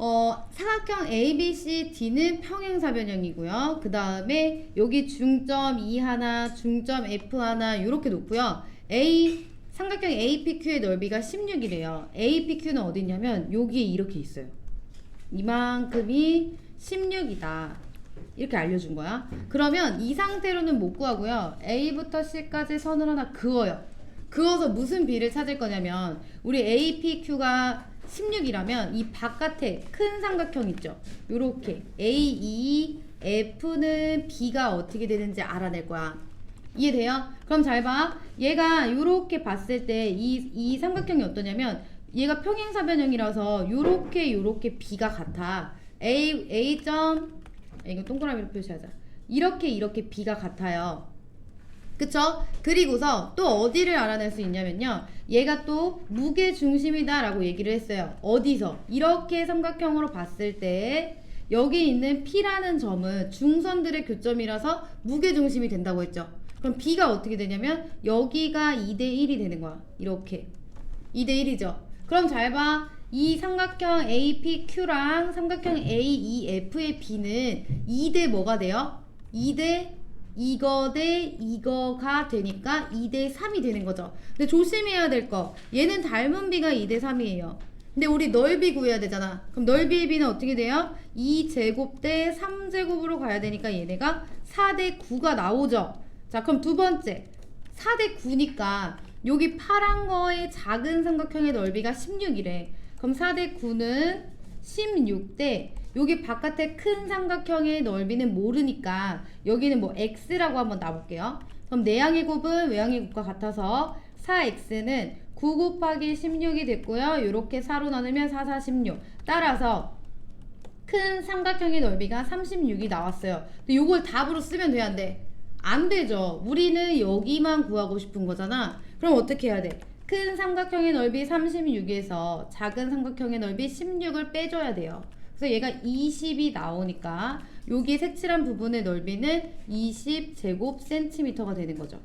어, 사각형 ABCD는 평행사변형이고요. 그 다음에 여기 중점 E 하나, 중점 F 하나 이렇게 놓고요. A 삼각형 APQ의 넓이가 16이래요. APQ는 어디 있냐면 여기에 이렇게 있어요. 이만큼이 16이다. 이렇게 알려준 거야. 그러면 이 상태로는 못 구하고요. A부터 C까지 선을 하나 그어요. 그어서 무슨 비를 찾을 거냐면 우리 APQ가 16이라면 이 바깥에 큰 삼각형 있죠. 요렇게 A, E, F는 B가 어떻게 되는지 알아낼 거야. 이해돼요? 그럼 잘 봐. 얘가 요렇게 봤을 때 이 이 삼각형이 어떠냐면 얘가 평행사변형이라서 요렇게 요렇게 B가 같아. A A 점 이거 동그라미로 표시하자. 이렇게 이렇게 B가 같아요. 그쵸? 그리고서 또 어디를 알아낼 수 있냐면요. 얘가 또 무게 중심이다 라고 얘기를 했어요. 어디서? 이렇게 삼각형으로 봤을 때 여기 있는 P라는 점은 중선들의 교점이라서 무게 중심이 된다고 했죠. 그럼 B가 어떻게 되냐면 여기가 2대 1이 되는 거야. 이렇게. 2대 1이죠. 그럼 잘 봐. 이 삼각형 APQ랑 삼각형 AEF의 B는 2대 뭐가 돼요? 2대 이거 대 이거가 되니까 2 대 3이 되는 거죠. 근데 조심해야 될 거. 얘는 닮은 비가 2 대 3이에요. 근데 우리 넓이 구해야 되잖아. 그럼 넓이의 비는 어떻게 돼요? 2제곱 대 3제곱으로 가야 되니까 얘네가 4 대 9가 나오죠. 자, 그럼 두 번째. 4 대 9니까 여기 파란 거의 작은 삼각형의 넓이가 16이래. 그럼 4 대 9는 16대 여기 바깥에 큰 삼각형의 넓이는 모르니까 여기는 뭐 x라고 한번 놔볼게요. 그럼 내양의 곱은 외양의 곱과 같아서 4x는 9 곱하기 16이 됐고요. 이렇게 4로 나누면 4, 4, 16. 따라서 큰 삼각형의 넓이가 36이 나왔어요. 근데 이걸 답으로 쓰면 돼야 안 돼? 안 되죠. 우리는 여기만 구하고 싶은 거잖아. 그럼 어떻게 해야 돼? 큰 삼각형의 넓이 36에서 작은 삼각형의 넓이 16을 빼줘야 돼요. 그래서 얘가 20이 나오니까 여기 색칠한 부분의 넓이는 20 제곱 센티미터가 되는 거죠.